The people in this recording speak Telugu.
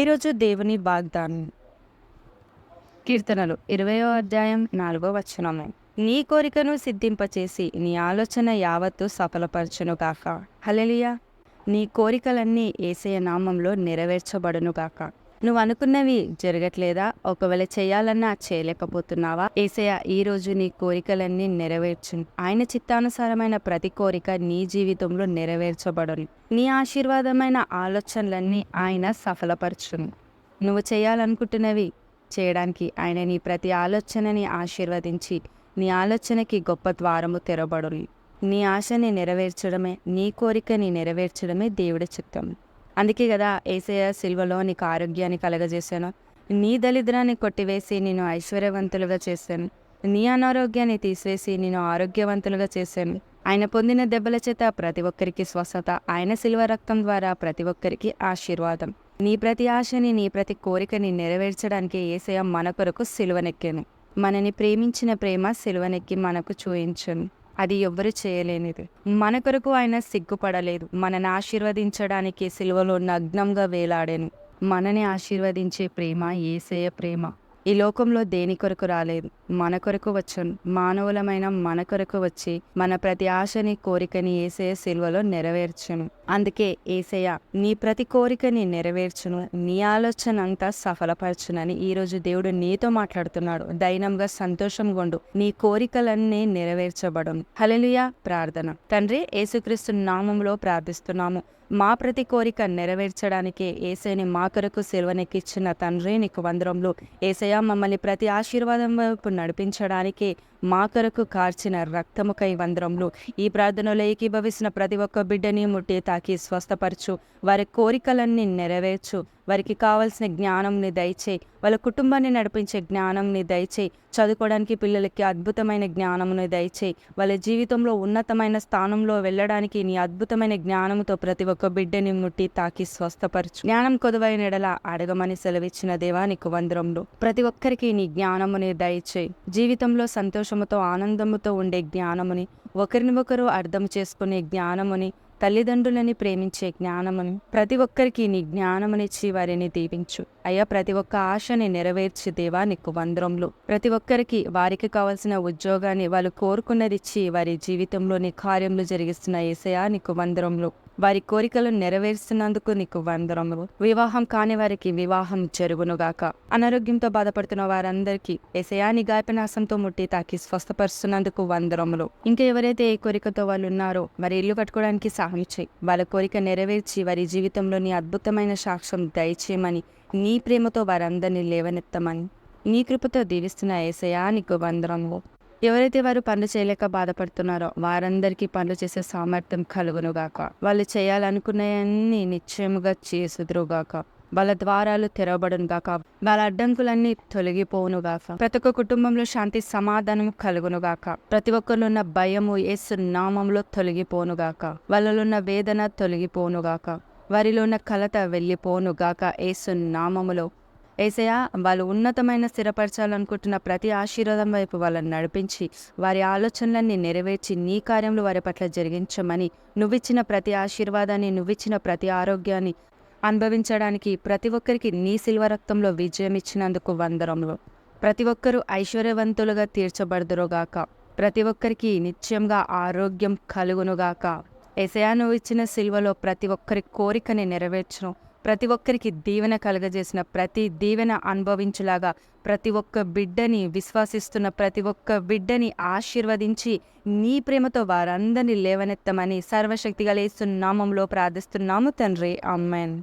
ఈరోజు దేవుని వాగ్దానం. కీర్తనలు ఇరవయో అధ్యాయం నాలుగో వచనము. నీ కోరికను సిద్ధింపచేసి నీ ఆలోచన యావత్తు సఫలపరచును కాక హలెలియా నీ కోరికలన్నీ ఏసయ నామంలో నెరవేర్చబడును కాక నువ్వు అనుకున్నవి జరగట్లేదా? ఒకవేళ చేయాలన్నా చేయలేకపోతున్నావా? ఏసయ ఈ రోజు నీ కోరికలన్నీ నెరవేర్చును. ఆయన చిత్తానుసారమైన ప్రతి కోరిక నీ జీవితంలో నెరవేర్చబడును. నీ ఆశీర్వాదమైన ఆలోచనలన్నీ ఆయన సఫలపరచును. నువ్వు చేయాలనుకుంటున్నవి చేయడానికి ఆయన నీ ప్రతి ఆలోచనని ఆశీర్వదించి నీ ఆలోచనకి గొప్ప ద్వారము తెరబడును. నీ ఆశని నెరవేర్చడమే నీ కోరికని నెరవేర్చడమే దేవుడి చిత్తం. అందుకే కదా ఏసయ సిల్వలో నీకు ఆరోగ్యాన్ని కలగజేశాను. నీ దళిద్రాన్ని కొట్టివేసి నేను ఐశ్వర్యవంతులుగా చేశాను. నీ అనారోగ్యాన్ని తీసివేసి నేను ఆరోగ్యవంతులుగా చేశాను. ఆయన పొందిన దెబ్బల చేత ప్రతి ఒక్కరికి స్వస్థత ఆయన సిల్వ రక్తం ద్వారా ప్రతి ఒక్కరికి ఆశీర్వాదం. నీ ప్రతి ఆశని నీ ప్రతి కోరికని నెరవేర్చడానికి ఏసయ మన కొరకు సిలువనెక్కాను. మనని ప్రేమించిన ప్రేమ సిలువనెక్కి మనకు చూయించను. అది ఎవ్వరు చేయలేనిది. మన కొరకు ఆయన సిగ్గుపడలేదు. మనని ఆశీర్వదించడానికి సిలువలో నగ్నంగా వేలాడాను. మనని ఆశీర్వదించే ప్రేమ ఏసేయ ప్రేమ. ఈ లోకంలో దేని కొరకు రాలేదు? మన కొరకు వచ్చాను. మానవులమైన మన కొరకు వచ్చి మన ప్రతి ఆశని కోరికని ఏసే సిల్వలో నెరవేర్చను. అందుకే ఏసయ్య నీ ప్రతి కోరికని నెరవేర్చును నీ ఆలోచన అంతా సఫలపరచునని ఈరోజు దేవుడు నీతో మాట్లాడుతున్నాడు. దైనంగా సంతోషం కొండు నీ కోరికలన్నీ నెరవేర్చబడును. హలెలుయా ప్రార్థన. తండ్రి యేసుక్రీస్తు నామంలో ప్రార్థిస్తున్నాము. మా ప్రతి కోరిక నెరవేర్చడానికే ఏసైని మా కొరకు సెలవనెక్కిచ్చిన తండ్రి నీకు వందరంలో ఏసయ మమ్మల్ని ప్రతి ఆశీర్వాదం వైపు నడిపించడానికే మా కొరకు కార్చిన రక్తముకై వందరంలో ఈ ప్రార్థనలో ఏకీభవిస్తున్న ప్రతి ఒక్క బిడ్డని ముట్టి తాకి స్వస్థపరచు. వారి కోరికలన్నీ నెరవేర్చు. వారికి కావలసిన జ్ఞానంని దయచేయి. వాళ్ళ కుటుంబాన్ని నడిపించే జ్ఞానంని దయచేయి. చదువుకోవడానికి పిల్లలకి అద్భుతమైన జ్ఞానమును దయచేయి. వాళ్ళ జీవితంలో ఉన్నతమైన స్థానంలో వెళ్ళడానికి నీ అద్భుతమైన జ్ఞానంతో ప్రతి ఒక్క బిడ్డని ముట్టి తాకి స్వస్థపరచు. జ్ఞానం కొదువైన ఎడల అడగమని సెలవిచ్చిన దేవా నీకు వందరంలో ప్రతి ఒక్కరికి నీ జ్ఞానముని దయచేయి. జీవితంలో సంతోషముతో ఆనందముతో ఉండే జ్ఞానముని ఒకరిని ఒకరు అర్థం చేసుకునే జ్ఞానముని తల్లిదండ్రులని ప్రేమించే జ్ఞానమును ప్రతి ఒక్కరికి నీ జ్ఞానమునిచ్చి వారిని దీవించు. అయ్యా ప్రతి ఒక్క ఆశని నెరవేర్చి దేవా నీకు వందరంలో ప్రతి ఒక్కరికి వారికి కావాల్సిన ఉద్యోగాన్ని వాళ్ళు కోరుకున్నది ఇచ్చి వారి జీవితంలోని కార్యములు జరిగిస్తున్న ఏసయా నీకు వందరంలో వారి కోరికలు నెరవేరుస్తున్నందుకు నీకు వందరములు. వివాహం కాని వారికి వివాహం చెరుగునుగాక అనారోగ్యంతో బాధపడుతున్న వారందరికీ ఎసయాని గాయపనాశంతో ముట్టి తాకి స్వస్థపరుస్తున్నందుకు వందరములు. ఇంకా ఎవరైతే ఏ కోరికతో వాళ్ళు ఉన్నారో వారి ఇల్లు కట్టుకోవడానికి సహాయం చేయి. వాళ్ళ కోరిక నెరవేర్చి వారి జీవితంలోని అద్భుతమైన సాక్ష్యం దయచేయమని నీ ప్రేమతో వారందరినీ లేవనెత్తమని. నీ కృపతో దీవిస్తున్న ఏసయా నీకు వందరములు. ఎవరైతే వారు పనులు చేయలేక బాధపడుతున్నారో వారందరికీ పనులు చేసే సామర్థ్యం కలుగునుగాక. వాళ్ళు చేయాలనుకున్నవన్నీ నిశ్చయముగా చేసుదురుగాక. వాళ్ళ ద్వారాలు తెరవబడునుగాక. వాళ్ళ అడ్డంకులన్నీ తొలగిపోవునుగాక. ప్రతి ఒక్క కుటుంబంలో శాంతి సమాధానం కలుగునుగాక. ప్రతి ఒక్కరిలో ఉన్న భయము యేసు నామంలో తొలగిపోనుగాక వాళ్ళలో ఉన్న వేదన తొలగిపోనుగాక వారిలో ఉన్న కలత వెళ్ళిపోనుగాక ఏసు నామములో. ఏసయా వాళ్ళు ఉన్నతమైన స్థిరపరచాలనుకుంటున్న ప్రతి ఆశీర్వాదం వైపు వాళ్ళని నడిపించి వారి ఆలోచనలన్నీ నెరవేర్చి నీ కార్యంలో వారి పట్ల జరిగించమని నువ్విచ్చిన ప్రతి ఆశీర్వాదాన్ని నువ్విచ్చిన ప్రతి ఆరోగ్యాన్ని అనుభవించడానికి ప్రతి ఒక్కరికి నీ శిల్వ రక్తంలో విజయం ఇచ్చినందుకు వందరములు. ప్రతి ఒక్కరూ ఐశ్వర్యవంతులుగా తీర్చబడదురుగాక. ప్రతి ఒక్కరికి నిత్యంగా ఆరోగ్యం కలుగునుగాక. ఎసయా నువ్వు ఇచ్చిన శిల్వలో ప్రతి ఒక్కరి కోరికని నెరవేర్చను. ప్రతి ఒక్కరికి దీవెన కలగజేసిన ప్రతి దీవెన అనుభవించులాగా ప్రతి ఒక్క బిడ్డని విశ్వాసిస్తున్న ప్రతి ఒక్క బిడ్డని ఆశీర్వదించి నీ ప్రేమతో వారందరినీ లేవనెత్తమని సర్వశక్తిగా లేస్తున్నామంలో ప్రార్థిస్తున్నాము తండ్రి. అమ్మాన్